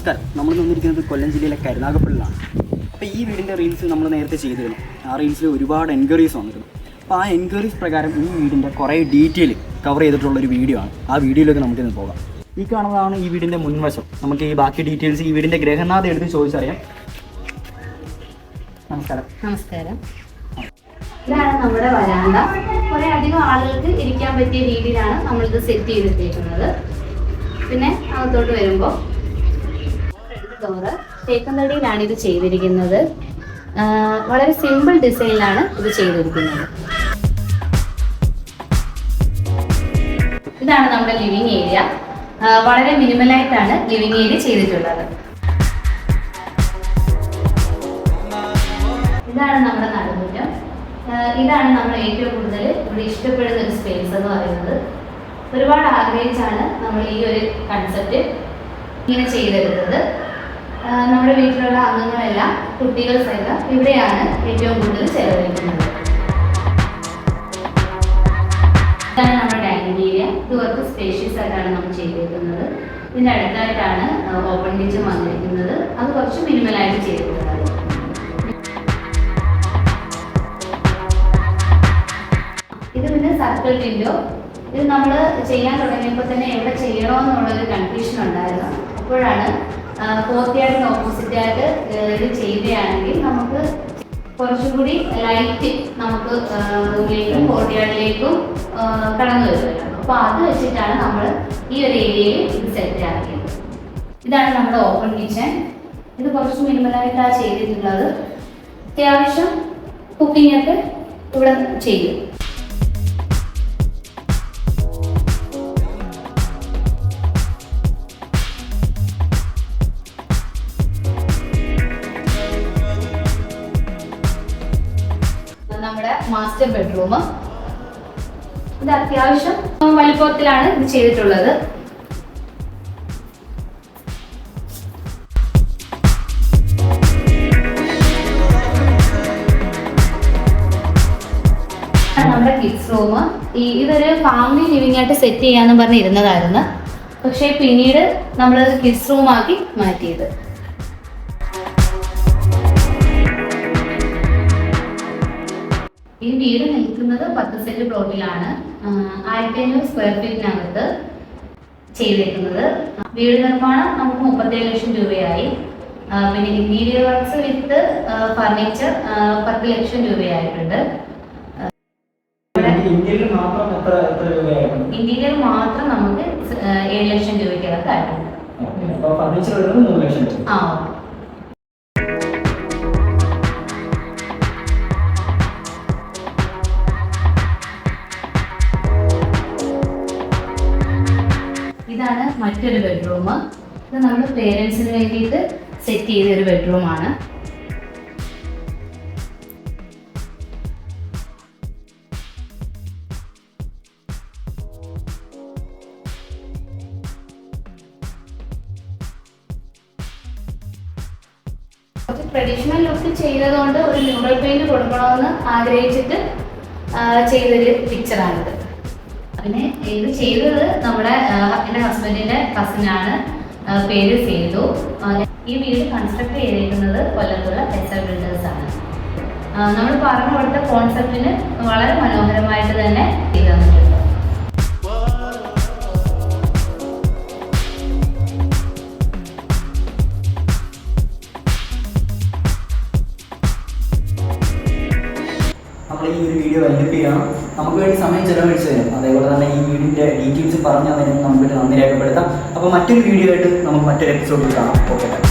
നമസ്കാരം നമ്മൾ നിന്നിരിക്കുന്നത് കൊല്ലം ജില്ലയിലെ കരുനാഗപ്പള്ളിലാണ് അപ്പോൾ ഈ വീടിന്റെ റീൽസ് നമ്മൾ നേരത്തെ ചെയ്തിരുന്നു. ആ റീൽസിൽ ഒരുപാട് എൻക്വയറീസ് വന്നിരുന്നു. അപ്പോൾ ആ എൻക്വയറീസ് പ്രകാരം ഈ വീടിന്റെ കുറേ ഡീറ്റെയിൽ കവർ ചെയ്തിട്ടുള്ള ഒരു വീഡിയോ ആണ്. ആ വീഡിയോയിലേക്ക് നമുക്കിന്ന് പോകാം. ഈ കാണുന്നതാണ് ഈ വീടിന്റെ മുൻവശം. നമുക്ക് ഈ ബാക്കി ഡീറ്റെയിൽസ് ഈ വീടിന്റെ ഗ്രഹനാഥ എടുത്ത് ചോദിച്ചറിയാം. നമസ്കാരം. നമസ്കാരം. ഇതാണ് നമ്മുടെ വരാന്ത. കുറേ അധികം ആളുകൾക്ക് ഇരിക്കാൻ പറ്റിയ രീതിയിലാണ് നമ്മളിത് സെറ്റ് ചെയ്തിട്ടേക്കുന്നത്. പിന്നെ അകത്തോട്ട് വരുമ്പോൾ ഡോറ് തേക്കന്തടിയിലാണ് ഇത് ചെയ്തിരിക്കുന്നത്. വളരെ സിമ്പിൾ ഡിസൈനിലാണ് ഇത് ചെയ്തിരിക്കുന്നത്. ഇതാണ് നമ്മുടെ ലിവിങ് ഏരിയ വളരെ മിനിമലായിട്ടാണ് ലിവിങ് ഏരിയ ചെയ്തിട്ടുള്ളത്. ഇതാണ് നമ്മുടെ നടുമുറ്റം. ഇതാണ് നമ്മൾ ഏറ്റവും കൂടുതൽ ഇവിടെ ഇഷ്ടപ്പെടുന്ന ഒരു സ്പേസ് എന്ന് പറയുന്നത്. ഒരുപാട് ആഗ്രഹിച്ചാണ് നമ്മൾ ഈ ഒരു കൺസെപ്റ്റ് ഇങ്ങനെ ചെയ്തെടുത്തത്. നമ്മുടെ വീട്ടിലുള്ള അംഗങ്ങളെല്ലാം കുട്ടികൾ സഹിതം ഇവിടെയാണ് ഏറ്റവും കൂടുതൽ ചെലവഴിക്കുന്നത്. ഇതാണ് നമ്മുടെ ഡൈനിങ് ഏരിയ. ഇത് സ്പേഷ്യസ് ആയിട്ടാണ് നമ്മൾ ചെയ്തിരിക്കുന്നത് ഇതിന്റെ അടുത്തായിട്ടാണ് ഓപ്പൺ കിച്ചൺ വന്നിരിക്കുന്നത്. അത് കുറച്ച് മിനിമലായിട്ട് ചെയ്തിട്ടുള്ളത് ഇത് പിന്നെ സർക്കിൾ വിൻഡോ ഇത് നമ്മൾ ചെയ്യാൻ തുടങ്ങിയപ്പോൾ തന്നെ എവിടെ ചെയ്യണമെന്നുള്ളൊരു കൺഫ്യൂഷൻ ഉണ്ടായിരുന്നു. അപ്പോഴാണ് ഫോർത്തിയാർഡിന് ഓപ്പോസിറ്റ് ആയിട്ട് ഇത് ചെയ്യുകയാണെങ്കിൽ നമുക്ക് കുറച്ചുകൂടി ലൈറ്റ് നമുക്ക് റൂമിലേക്കും കോർട്ടിയാർഡിലേക്കും കടന്നു വരുമല്ലോ അപ്പോൾ അത് വെച്ചിട്ടാണ് നമ്മൾ ഈ ഒരു ഏരിയയിൽ ഇത് സെറ്റ് ആക്കിയത്. ഇതാണ് നമ്മുടെ ഓപ്പൺ കിച്ചൺ ഇത് കുറച്ച് മിനിമലായിട്ടാണ് ചെയ്തിട്ടുള്ളത്. അത്യാവശ്യം കുക്കിംഗ് ഒക്കെ ഇവിടെ ചെയ്യും. നമ്മുടെ മാസ്റ്റർ ബെഡ്റൂം ഇത് അത്യാവശ്യം വലിപ്പത്തിലാണ് ഇത് ചെയ്തിട്ടുള്ളത്. നമ്മുടെ കിഡ്സ് റൂം ഈ ഇതൊരു ഫാമിലി ലിവിംഗ് ആയിട്ട് സെറ്റ് ചെയ്യാന്ന് പറഞ്ഞിരുന്നതായിരുന്നു പക്ഷെ പിന്നീട് നമ്മളത് കിഡ്സ് റൂം ആക്കി മാറ്റിയത്. ഈ വീട് നിൽക്കുന്നത് പത്ത് സെന്റ് പ്ലോട്ടിലാണ് ആയിരത്തി അഞ്ഞൂറ് സ്ക്വയർ ഫീറ്റിനകത്ത് ചെയ്തേക്കുന്നത്. വീട് നിർമ്മാണം നമുക്ക് മുപ്പത്തേഴ് ലക്ഷം രൂപയായി. പിന്നെ ഇന്റീരിയർ വർക്ക്സ് വിത്ത് ഫർണിച്ചർ പത്ത് ലക്ഷം രൂപയായിട്ടുണ്ട്. ഇന്റീരിയർ മാത്രം നമുക്ക് ആ, ഏഴ് ലക്ഷം രൂപയ്ക്കകത്തായിട്ടുണ്ട്. ആയിട്ടുണ്ട് അപ്പോൾ ഇതാണ് മറ്റൊരു ബെഡ്റൂം ഇത് നമ്മൾ പേരൻസിന് വേണ്ടിയിട്ട് സെറ്റ് ചെയ്തൊരു ബെഡ്റൂമാണ് ട്രഡീഷണൽ ലുക്ക് ചെയ്തതുകൊണ്ട് ഒരു ന്യൂറൽ പെയിന്റ് കൊടുക്കണമെന്ന് ആഗ്രഹിച്ചിട്ട് ചെയ്തൊരു പിക്ചറാണിത് പിന്നെ ഇത് ചെയ്തത് നമ്മുടെ എന്റെ എന്റെ ഹസ്ബൻഡിന്റെ കസിനാണ് പേര് സേതു. ഈ വീട് കൺസ്ട്രക്ട് ചെയ്തിരിക്കുന്നത് കൊല്ലത്തുള്ള എസ് ബിൽഡേഴ്സ് ആണ്. നമ്മൾ പറഞ്ഞു കൊടുത്ത കോൺസെപ്റ്റിന് വളരെ മനോഹരമായിട്ട് തന്നെ ചെയ്തു നമ്മൾ ഈ ഒരു വീഡിയോ വൈൻഡപ്പ് ചെയ്യണം. നമുക്ക് വേണ്ടി സമയം ചെലവഴിച്ചു തരും. അതേപോലെ തന്നെ ഈ വീടിന്റെ ഡീറ്റെയിൽസ് പറഞ്ഞു തന്നതിന് നമുക്ക് നന്ദി രേഖപ്പെടുത്താം. അപ്പോൾ മറ്റൊരു വീഡിയോ ആയിട്ട് നമുക്ക് മറ്റൊരു എപ്പിസോഡിൽ കാണാം. ഓക്കെ